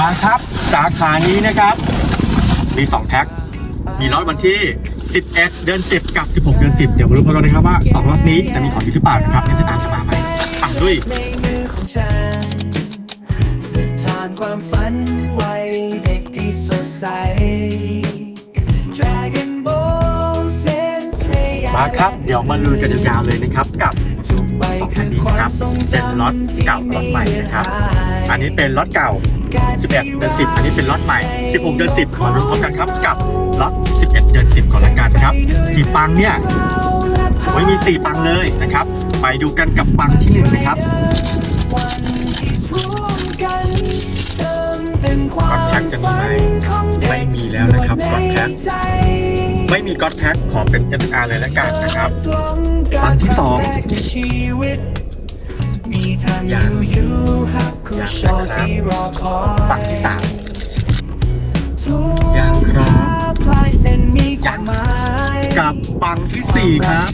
มาครับ สาขานี้นะครับ มี2แท็กมีล็อตวันที่ 11 เดือน 10 กับ 16 เดือน 10 เดี๋ยวมารู้กันนะครับว่า2ล็อตนี้จะมีของดีหรือเปล่านะครับในสตาร์จะมาไหมปังด้วยในมือของฉันสถานความฝันไว้เด็กที่สดใส Dragon Ball Sensei มาครับ เดี๋ยวมาลุยกันยาวๆเลยนะครับกับ ทุกใบสองคันนี้นควาครับเป็นจำล็อตเก่าล็อตใหม่นะครับ อันนี้เป็นล็อตเก่า 11 เดือน 10 อันนี้เป็นล็อตใหม่ 16 เดือน 10 มาดูพร้อมกันครับกับล็อต11 เดือน 10 ก่อนละกันครับกี่ปังเนี่ยไม่มี 4 ปังเลยนะครับ ไปดูกันกับปังที่ 1 นะครับ จะมีไหมไม่มีแล้วนะครับก๊อตแพ็คไม่มีก๊อตแพ็คขอเป็น SR เลยละกันนะครับกลงการปังที่สองแรกในชีวิตมีทางยังยูยูฮักคุยังนะครับที่รอคอยปังที่ทุกยังครับพลายเส้นมีความหมาย3กับปังที่สี่ครับ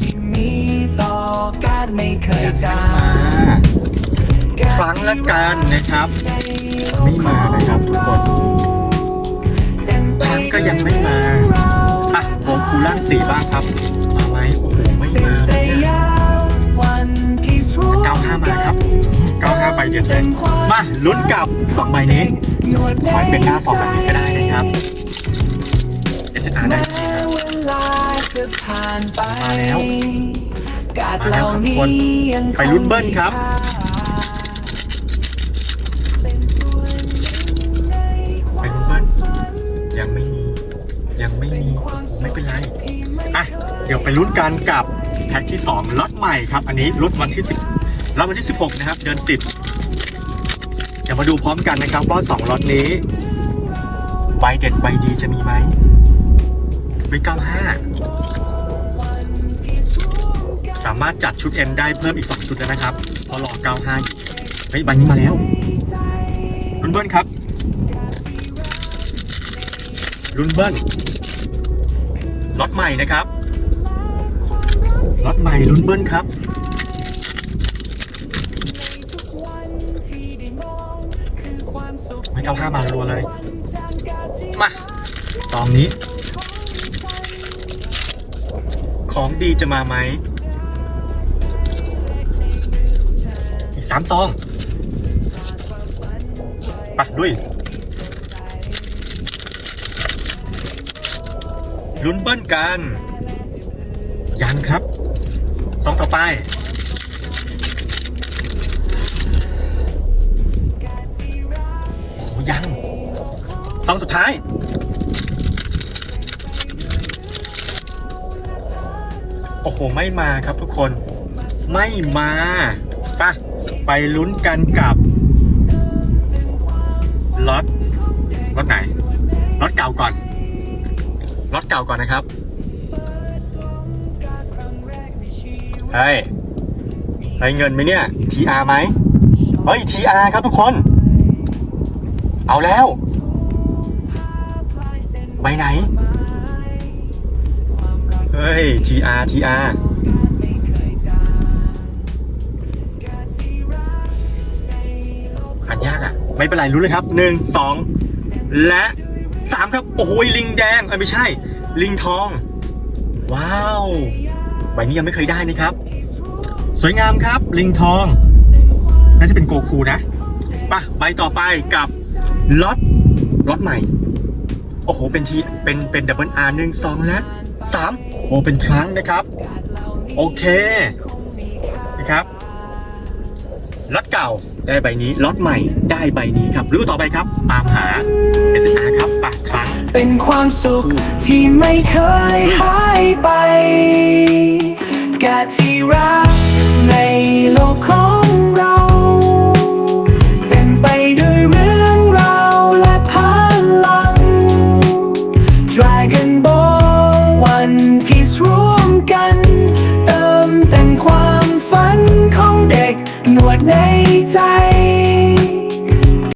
คยยังไม่มาครั้งละกันนะครับ ไม่มานะครับทุกคน ยังไม่มาอะโอคูล่างสีบ้างครับ มาไหมโอ้โหไม่มาเลยเนี่ย95มาครับ95ใบเดียวเลยมาลุ้นกับ2ใบนี้ขอให้เป็นหน้าสองแบบนี้ก็ได้นะครับ SR ได้จริงครับมาแล้วการเหล่านี้ยังคงไปลุ้นเบิ้ลครับ เดี๋ยวไปลุ้นกันกับแพ็คที่ 2ล็อตใหม่ครับ อันนี้ล็อตวันที่ 10ล็อตวันที่ 16 นะครับ เดือน 10 เดี๋ยวมาดูพร้อมกันนะครับว่า2ล็อตนี้ใบเด็ดใบดีจะมีไหมวิ95สามารถจัดชุด N ได้เพิ่มอีก 2 ชุดแล้วนะครับเพอรอ95อยู่เฮ้ยใบนี้มาแล้วลุ้นเบิ้ลครับลุ้นเบิ้ลล็อตใหม่นะครับ ล็อตใหม่ลุ้นเบิ้ลครับ ไม่เก้าห้ามารัวเลย มาตองนี้ ของดีจะมาไหม อีกสามซองไปด้วยลุ้นเบิ้ลกัน ยังครับ ซองต่อไป โอ้โหยังซองสุดท้าย โอ้โห ไม่มาครับทุกคน ไม่มาไปไปลุ้นกันกับล็อตล็อตไหนล็อตเก่าก่อนล็อตเก่าก่อนนะครับ เฮ้ยให้เงินไหมเนี่ย TR ไหมเฮ้ย TR ครับทุกคน เอาแล้วใบไหน เฮ้ย TR TR อ่านยากอะ ไม่เป็นไรรู้เลยครับหนึ่งสองและสามครับ โอ้โหลิงแดงเอ้ยไม่ใช่ ลิงทอง ว้าว ใบนี้ยังไม่เคยได้นะครับ สวยงามครับ ลิงทอง น่าจะเป็นโกคูนะปะใบต่อไปกับล็อตล็อตใหม่ โอ้โห เป็นทีเป็นเป็นดับเบิลอาร์หนึ่งสองและสามโอ้เป็นครั้งนะครับ โอเคนะครับล็อตเก่าได้ใบนี้ล็อตใหม่ได้ใบนี้ครับรู้ต่อไปครับ ตามหา s อ r ครับปะครั้ง เป็นความสุขที่ไม่เคยหายไป กาที่รักในโลกของเรา เต็มไปด้วยเรื่องราวและพลัง Dragon Ball One Piece ร่วมกัน เติมเต็มความฝันของเด็กหนวดในใจ